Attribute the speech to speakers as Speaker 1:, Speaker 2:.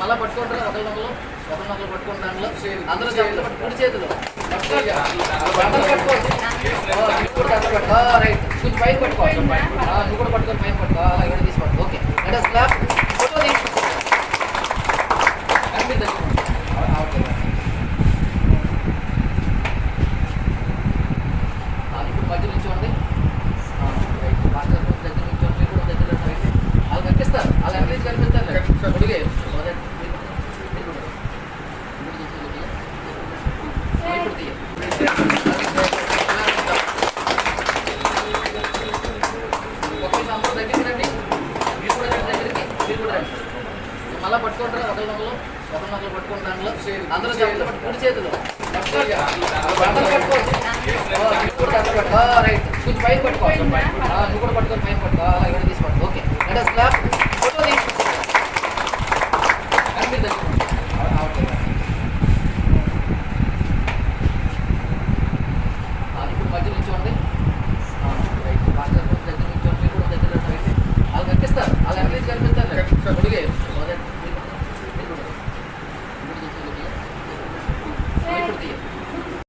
Speaker 1: మళ్ళీ పట్టుకుంటారు? ఒకరి నొక్కలు? ఒకరి నొక్కలు పట్టుకుంటాను అందరూ చేతులు కుడి చేతులు. పట్టుకోండి అందరూ పట్టుకోండి ఆ, నువ్వు కూడా దగ్గర పట్టుకో ఆ, రైట్. కొంచెం పైన పట్టుకో. ఆ, నువ్వు కూడా పట్టుకొని పైన పట్టుకో. అలా ఇక్కడ ఓకే. Let us clap. మళ్ళీ పట్టుకుంటారు ఒకరి నొక్కలు ఒకరి నొక్కలు పట్టుకుంటాను. అందరూ కుడి చేతులు. కూడా కొంచెం పైన పట్టుకో. నువ్వు కూడా పట్టుకొని పైన పట్టుకో. అలా ఇక్కడ తీసి పట్టుకో okay us clap. Thank you.